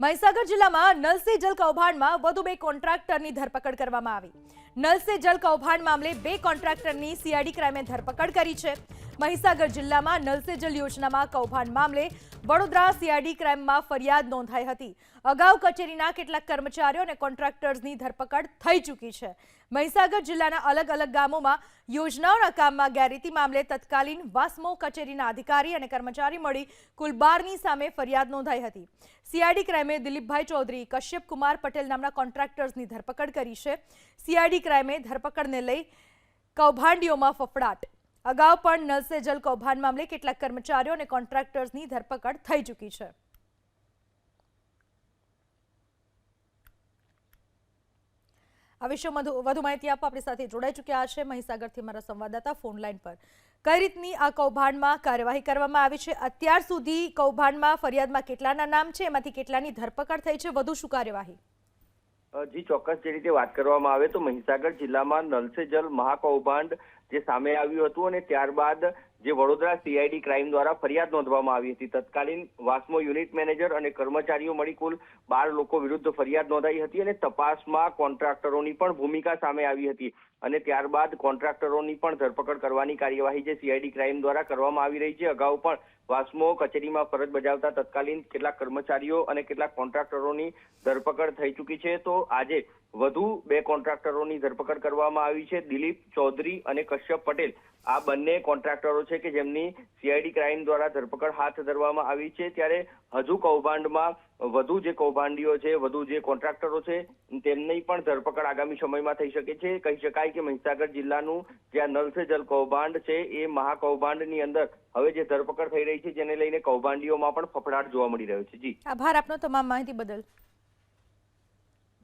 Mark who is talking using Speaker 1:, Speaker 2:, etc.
Speaker 1: મહીસાગર જિલ્લામાં નલ સે જલ કૌભાંડમાં વધુ બે કોન્ટ્રાક્ટરની ધરપકડ કરવામાં આવી. નલ સે જલ કૌભાંડ મામલે બે કોન્ટ્રાક્ટરની સીઆઈડી ક્રાઇમે ધરપકડ કરી છે. મહીસાગર જિલ્લામાં નલ સે જલ યોજનામાં કૌભાંડ મામલે વડોદરા સીઆઈડી ક્રાઇમમાં ફરિયાદ નોંધાઈ હતી. અગાઉ કચેરીના કેટલાક કર્મચારીઓ અને કોન્ટ્રાક્ટર્સની ધરપકડ થઈ ચૂકી છે. મહીસાગર જિલ્લાના અલગ અલગ ગામોમાં યોજનાઓના કામમાં ગેરરીતિ મામલે તત્કાલીન વાસ્મો કચેરીના અધિકારી અને કર્મચારી મળી કુલ બારની સામે ફરિયાદ નોંધાઈ હતી. સીઆઈડી ક્રાઇમે દિલીપભાઈ ચૌધરી, કશ્યપ કુમાર પટેલ નામના કોન્ટ્રાક્ટર્સની ધરપકડ કરી છે. સીઆઈડી ક્રાઇમે ધરપકડને લઈ કૌભાંડીઓમાં ફફડાટ. અગાઉ પણ નલ સે જલ કૌભાંડ મામલે કેટલાક કર્મચારીઓ અને કોન્ટ્રાક્ટર્સની ધરપકડ થઈ ચૂકી છે. આ વિશે વધુ માહિતી આપવા આપણી સાથે જોડાઈ ચૂક્યા છે મહીસાગરથી મારા સંવાદદાતા ફોન લાઇન પર. કઈ રીતની આ કૌભાંડમાં કાર્યવાહી કરવામાં આવી છે? અત્યાર સુધી કૌભાંડમાં ફરિયાદમાં કેટલાના નામ છે? એમાંથી કેટલાની ધરપકડ થઈ છે? વધુ શું કાર્યવાહી?
Speaker 2: જી, ચોક્કસ જે રીતે વાત કરવામાં આવે તો મહીસાગર જિલ્લામાં નલ સે જલ મહાકૌભાંડ જે સામે આવ્યું હતું અને ત્યારબાદ જે વડોદરા સીઆઈડી ક્રાઇમ દ્વારા ફરિયાદ નોંધવામાં આવી હતી. તત્કાલીન વાસ્મો યુનિટ મેનેજર અને કર્મચારીઓ મળી કુલ બાર લોકો વિરુદ્ધ ફરિયાદ નોંધાઈ હતી અને તપાસમાં કોન્ટ્રાક્ટરોની પણ ભૂમિકા સામે આવી હતી અને ત્યારબાદ કોન્ટ્રાક્ટરોની પણ ધરપકડ કરવાની કાર્યવાહી જે સીઆઈડી ક્રાઇમ દ્વારા કરવામાં આવી રહી છે, અગાઉ પણ વાસ્મો કચેરીમાં ફરજ બજાવતા તત્કાલીન કેટલાક કર્મચારીઓ અને કેટલાક કોન્ટ્રાક્ટરોની ધરપકડ થઈ ચૂકી છે. તો આજે વધુ બે કોન્ટ્રાક્ટરોની ધરપકડ કરવામાં આવી છે. દિલીપ ચૌધરી અને કશ્યપ પટેલ. આ બંને કોન્ટ્રાક્ટરો છે કે જેમની સીઆઈડી ક્રાઇમ દ્વારા ધરપકડ હાથ ધરવામાં આવી છે. ત્યારે હજુ કૌભાંડમાં વધુ જે કૌભાંડીઓ છે, વધુ જે કોન્ટ્રાક્ટરો છે, તેમની પણ ધરપકડ આગામી સમયમાં થઈ શકે છે. કહી શકાય કે મહીસાગર જિલ્લાનું જે આ નલ સે જલ કૌભાંડ છે, એ મહાકૌભાંડની અંદર હવે જે ધરપકડ થઈ રહી છે, જેને લઈને કૌભાંડીઓમાં પણ ફફડાટ જોવા મળી રહ્યો છે. જી.
Speaker 1: આભાર આપનો તમામ માહિતી બદલ.